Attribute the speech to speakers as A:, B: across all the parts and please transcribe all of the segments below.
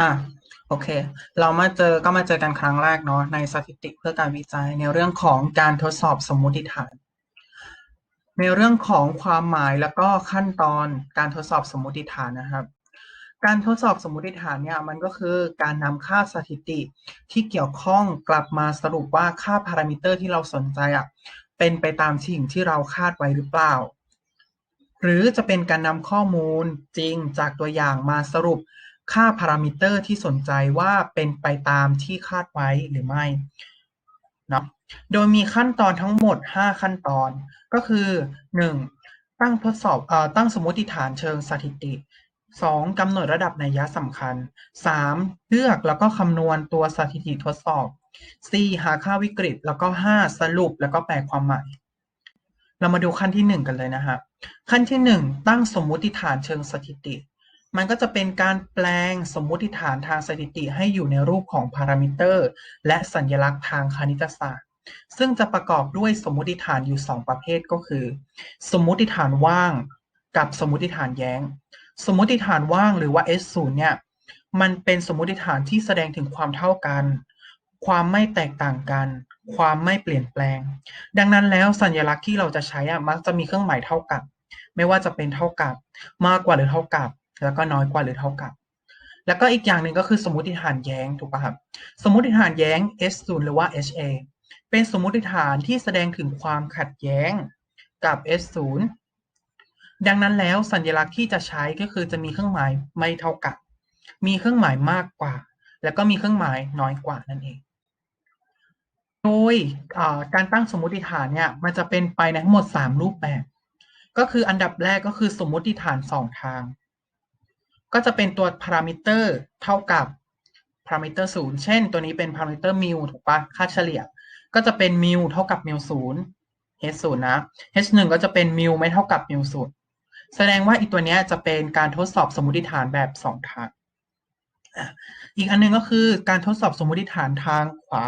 A: อะ โอเค เรามาเจอก็มาเจอกันครั้งแรกเนาะในสถิติเพื่อการวิจัยในเรื่องของการทดสอบสมมุติฐาน ในเรื่องของความหมายแล้วก็ขั้นตอนการทดสอบสมมุติฐานนะครับ การทดสอบสมมุติฐานเนี่ยมันก็คือการนำค่าสถิติที่เกี่ยวข้องกลับมาสรุปว่าค่าพารามิเตอร์ที่เราสนใจอะเป็นไปตามสิ่งที่เราคาดไว้หรือเปล่า หรือจะเป็นการนำข้อมูลจริงจากตัวอย่างมาสรุป ค่าพารามิเตอร์ที่สนใจว่าเป็นไปตามที่คาดไว้หรือไม่เนาะโดยมีขั้นตอนทั้งหมด 5 ขั้นตอนก็คือ 1. ตั้งทดสอบอตั้งสมมติฐานเชิงสถิติ 2. กำหนดระดับนัยยะสำคัญ 3. เลือกแล้วก็คำนวณตัวสถิติทดสอบ 4. หาค่าวิกฤต แล้วก็ 5. สรุปแล้วก็แปลความหมาย เรามาดูขั้นที่ 1 กันเลยนะฮะขั้นที่ 1 ตั้งสมมุติฐานเชิงสถิติ มันก็จะเป็นการแปลงสมมุติฐานทางสถิติให้อยู่ในรูปของพารามิเตอร์ และสัญลักษณ์ทางคณิตศาสตร์ ซึ่งจะประกอบด้วยสมมุติฐานอยู่ 2 ประเภทก็คือ สมมุติฐานว่างกับสมมุติฐานแย้ง สมมุติฐานว่างหรือว่า S0 เนี่ยมันเป็นสมมุติฐานที่แสดงถึงความเท่ากัน ความไม่แตกต่างกัน ความไม่เปลี่ยนแปลง ดังนั้นแล้วสัญลักษณ์ที่เราจะใช้อะมักจะมีเครื่องหมายเท่ากับ ไม่ว่าจะเป็นเท่ากับ มากกว่าหรือเท่ากับ แล้วก็น้อยกว่าหรือเท่ากับ แล้วก็อีกอย่างหนึ่งก็คือสมมติฐานแย้งถูกป่ะครับ สมมติฐานแย้ง S0 หรือว่า HA เป็นสมมติฐานที่แสดงถึงความขัดแย้งกับ S0 ดังนั้นแล้วสัญลักษณ์ที่จะใช้ก็คือจะมีเครื่องหมายไม่เท่ากับ มีเครื่องหมายมากกว่า แล้วก็มีเครื่องหมายน้อยกว่านั่นเองโดยการตั้งสมมติฐานเนี่ยมันจะเป็นไปในทั้งหมด 3 รูปแบบ ก็คืออันดับแรกก็คือสมมติฐาน 2 ทาง ก็จะเป็นตัวพารามิเตอร์เท่ากับพารามิเตอร์ศูนย์เช่น ตัวนี้เป็นพารามิเตอร์มิวถูกปะค่าเฉลี่ย ก็จะเป็นมิวเท่ากับมิวศูนย์ h ศูนย์นะ h หนึ่งก็จะเป็นมิวไม่เท่ากับมิวศูนย์แสดงว่าอีกตัวนี้จะเป็นการทดสอบสมมติฐานแบบสองทางอีกอันนึงก็คือการทดสอบสมมติฐานทางขวา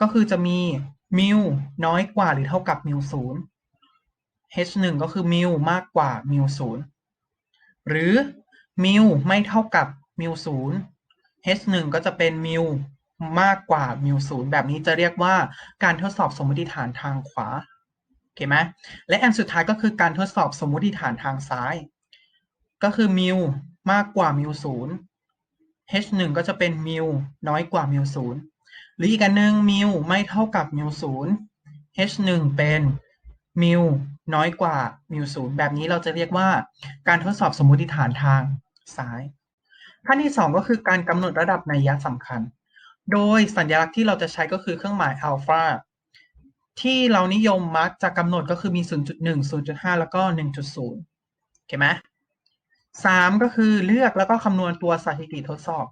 A: ก็คือจะมีมิวน้อยกว่าหรือเท่ากับมิวศูนย์ h หนึ่งก็คือมิวมากกว่ามิวศูนย์หรือ มิวไม่เท่ากับมิวศูนย์ h หนึ่งก็จะเป็นมิวมากกว่ามิวศูนย์แบบนี้จะเรียกว่าการทดสอบสมมติฐานทางขวาโอเคไหมและอันสุดท้ายก็คือการทดสอบสมมติฐานทางซ้าย ก็คือมิวมากกว่ามิวศูนย์ h หนึ่งก็จะเป็นมิวน้อยกว่ามิวศูนย์หรืออีกอันหนึ่งมิวไม่เท่ากับมิวศูนย์ h หนึ่งเป็นมิวน้อยกว่ามิวศูนย์แบบนี้เราจะเรียกว่าการทดสอบสมมติฐานทาง ซ้าย ขั้นที่ 2 ก็คือการกำหนดระดับนัยยะสำคัญ โดยสัญลักษณ์ที่เราจะใช้ก็คือเครื่องหมายอัลฟาที่เรานิยมมักจะกำหนดก็คือมี 0.1 0.5 แล้วก็ 1.0โอเคไหมสามก็คือเลือกแล้วก็คำนวณตัวสถิติทดสอบ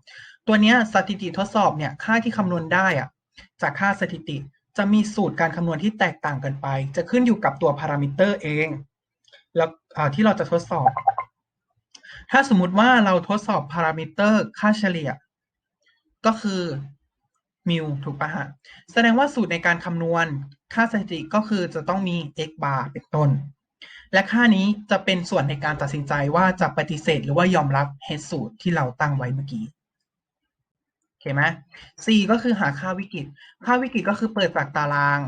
A: ตัวนี้สถิติทดสอบเนี่ยค่าที่คำนวณได้อะจากค่าสถิติจะมีสูตรการคำนวณที่แตกต่างกันไป จะขึ้นอยู่กับตัวพารามิเตอร์เอง แล้วที่เราจะทดสอบ ถ้าสมมติว่าเราทดสอบพารามิเตอร์ค่าเฉลี่ย ก็คือมิวถูกปะฮะ แสดงว่าสูตรในการคำนวณค่าสถิติก็คือจะต้องมี x bar เป็นต้น และค่านี้จะเป็นส่วนในการตัดสินใจว่าจะปฏิเสธหรือว่ายอมรับเหตุสูตรที่เราตั้งไว้เมื่อกี้โอเคไหมสี่ก็คือหาค่าวิกฤต ค่าวิกฤตก็คือเปิดจากตาราง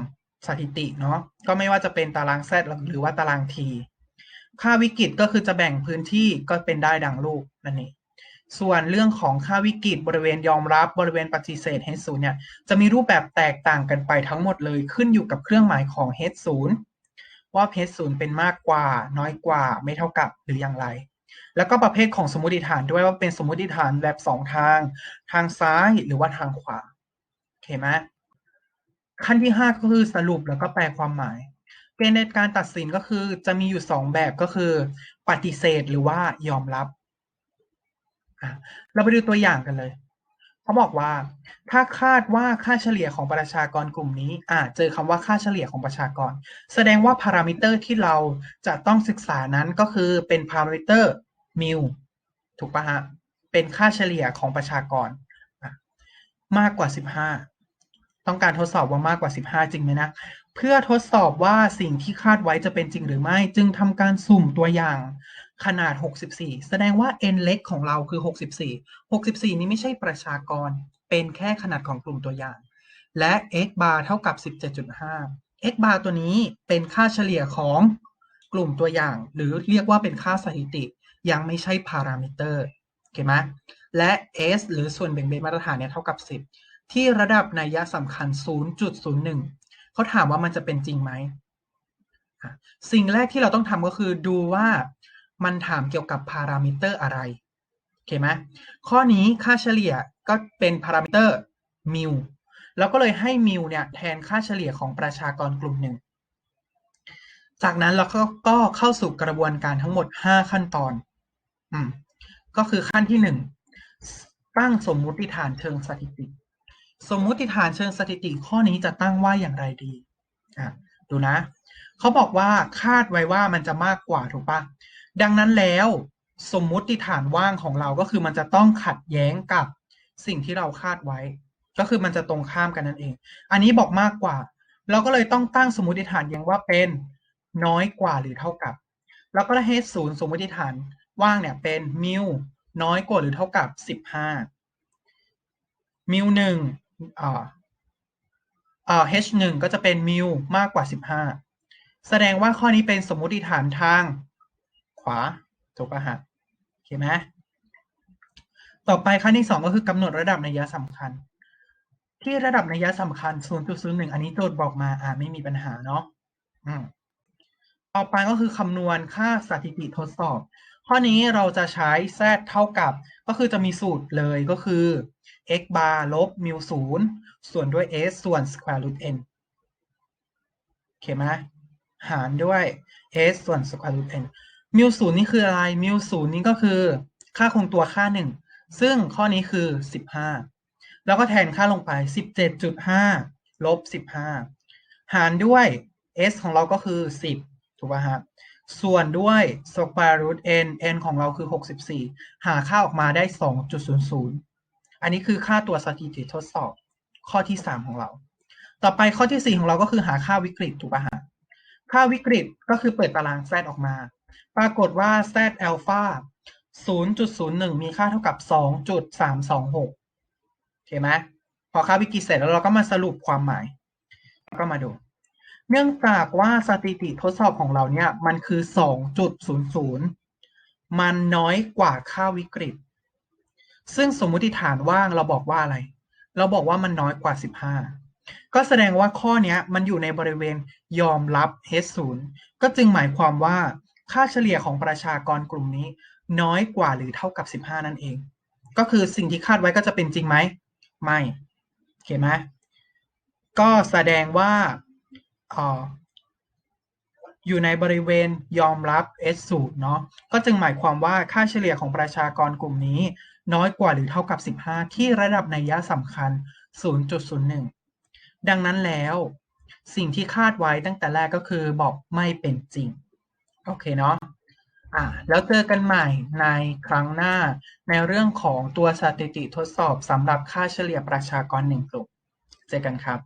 A: สถิติเนาะ ก็ไม่ว่าจะเป็นตาราง z หรือว่าตาราง t ค่าวิกฤตก็คือจะแบ่งพื้นที่ก็เป็นได้ดังรูปนั่นเองส่วนเรื่องของค่าวิกฤตบริเวณยอมรับบริเวณปฏิเสธ h 0 เนี่ยจะมีรูปแบบแตกต่างกันไปทั้งหมดเลยขึ้นอยู่กับเครื่องหมายของ h 0 ว่า h 0 เป็นมากกว่า น้อยกว่า ไม่เท่ากับหรืออย่างไร แล้วก็ประเภทของสมมติฐานด้วยว่าเป็นสมมติฐานแบบสองทาง ทางซ้ายหรือว่าทางขวาโอเคไหมขั้นที่ 5 ก็คือสรุปแล้วก็แปลความหมาย เกณฑ์ในการตัดสินก็คือจะมีอยู่2แบบก็คือ ปฏิเสธหรือว่ายอมรับเราไปดูตัวอย่างกันเลยเขาบอกว่า ถ้าคาดว่าค่าเฉลี่ยของประชากรกลุ่มนี้อ่าเจอคำว่าค่าเฉลี่ยของประชากร แสดงว่าพารามิเตอร์ที่เราจะต้องศึกษานั้นก็คือเป็นพารามิเตอร์มิวถูกปะฮะเป็นค่าเฉลี่ยของประชากรมากกว่า 15 ต้องการทดสอบว่ามากกว่า 15 จริงไหมนะ เพื่อทดสอบว่าสิ่งที่คาดไว้จะเป็นจริงหรือไม่ จึงทำการสุ่มตัวอย่างขนาด 64 แสดงว่า n เล็กของเราคือ 64 64 นี้ไม่ใช่ประชากร เป็นแค่ขนาดของกลุ่มตัวอย่าง และ x bar เท่ากับ 17.5 x bar ตัวนี้เป็นค่าเฉลี่ยของกลุ่มตัวอย่าง หรือเรียกว่าเป็นค่าสถิติ ยังไม่ใช่พารามิเตอร์โอเคไหมและ s หรือส่วนแบ่งเบนมาตรฐานเนี่ยเท่ากับ 10 ที่ระดับนัยยะสำคัญ 0.01 เขาถามว่ามันจะเป็นจริงไหมสิ่งแรกที่เราต้องทำก็คือดูว่ามันถามเกี่ยวกับพารามิเตอร์อะไรโอเคไหมข้อนี้ค่าเฉลี่ยก็เป็นพารามิเตอร์มิวแล้วก็เลยให้มิวเนี่ยแทนค่าเฉลี่ยของประชากรกลุ่มหนึ่ง จากนั้นเราก็ก็เข้าสู่กระบวนการทั้งหมด 5 ขั้นตอน อืมก็คือขั้นที่ 1 ตั้งสมมุติฐานเชิงสถิติ สมมุติฐานเชิงสถิติข้อนี้จะตั้งว่าอย่างไรดีอะดูนะ เขาบอกว่าคาดไว้ว่ามันจะมากกว่าถูกปะดังนั้นแล้วสมมุติฐานว่างของเราก็คือมันจะต้องขัดแย้งกับสิ่งที่เราคาดไว้ ก็คือมันจะตรงข้ามกันนั่นเอง อันนี้บอกมากกว่า เราก็เลยต้องตั้งสมมติฐานอย่างว่าเป็นน้อยกว่าหรือเท่ากับ แล้วก็ให้ศูนย์สมมติฐานว่างเนี่ยเป็นมิวน้อยกว่าหรือเท่ากับสิบห้ามิวหนึ่ง อ่าอ่า h หนึ่งก็จะเป็นมิวมากกว่าสิบห้าแสดงว่าข้อนี้เป็นสมมุติฐานทาง ขวาถูกปะฮะโอเคไหมต่อไปขั้นที่สองก็คือกำหนดระดับนัยสำคัญ ที่ระดับนัยสำคัญ 0.01 อันนี้โจทย์บอกมาอ่าไม่มีปัญหาเนาะอืมต่อไปก็คือคำนวณค่าสถิติทดสอบ ข้อนี้เราจะใช้ z เท่ากับ ก็คือจะมีสูตรเลยก็คือ x bar ลบมิวศูนย์ส่วนด้วย s ส่วน square root n โอเคไหมหารด้วย s ส่วน square root n มิวศูนย์นี่คืออะไร มิวศูนย์นี่ก็คือค่าคงตัวค่าหนึ่งซึ่งข้อนี้คือ 15 แล้วก็แทนค่าลงไป 17.5 ลบ 15 หารด้วย s ของเราก็คือ 10 ถูกป่ะฮะ ส่วนด้วย square root n n ของเราคือ 64 หาค่าออกมาได้ 2.00 อันนี้คือค่าตัวสถิติทดสอบข้อที่3ของเรา ต่อไปข้อที่4ของเราก็คือหาค่าวิกฤตถูกป่ะฮะค่าวิกฤตก็คือเปิดตาราง z ออกมา ปรากฏว่า z alpha 0.01 มีค่าเท่ากับ 2.326โอเคไหมพอค่าวิกฤตเสร็จแล้วเราก็มาสรุปความหมายก็มาดู เนื่องจากว่าสถิติทดสอบของเราเนี่ย มันคือ 2.00 มันน้อยกว่าค่าวิกฤต ซึ่งสมมุติฐานว่างเราบอกว่าอะไร เราบอกว่ามันน้อยกว่า 15 ก็แสดงว่าข้อนี้มันอยู่ในบริเวณยอมรับ H0 ก็จึงหมายความว่าค่าเฉลี่ยของประชากรกลุ่มนี้ น้อยกว่าหรือเท่ากับ 15 นั่นเอง ก็คือสิ่งที่คาดไว้ก็จะเป็นจริงไหม ไม่โอเคไหมก็แสดงว่าอออยู่ในบริเวณยอมรับ S สูตรเนาะก็จึงหมายความว่าค่าเฉลี่ยของประชากรกลุ่มนี้ น้อยกว่าหรือเท่ากับ 15 ที่ระดับนัยสำคัญ 0.01 ดังนั้นแล้ว สิ่งที่คาดไว้ตั้งแต่แรกก็คือบอกไม่เป็นจริง โอเคเนาะอ่าแล้วเจอกันใหม่ในครั้งหน้าในเรื่องของตัวสถิติทดสอบสำหรับค่าเฉลี่ยประชากรหนึ่งกลุ่ม เจอกันครับ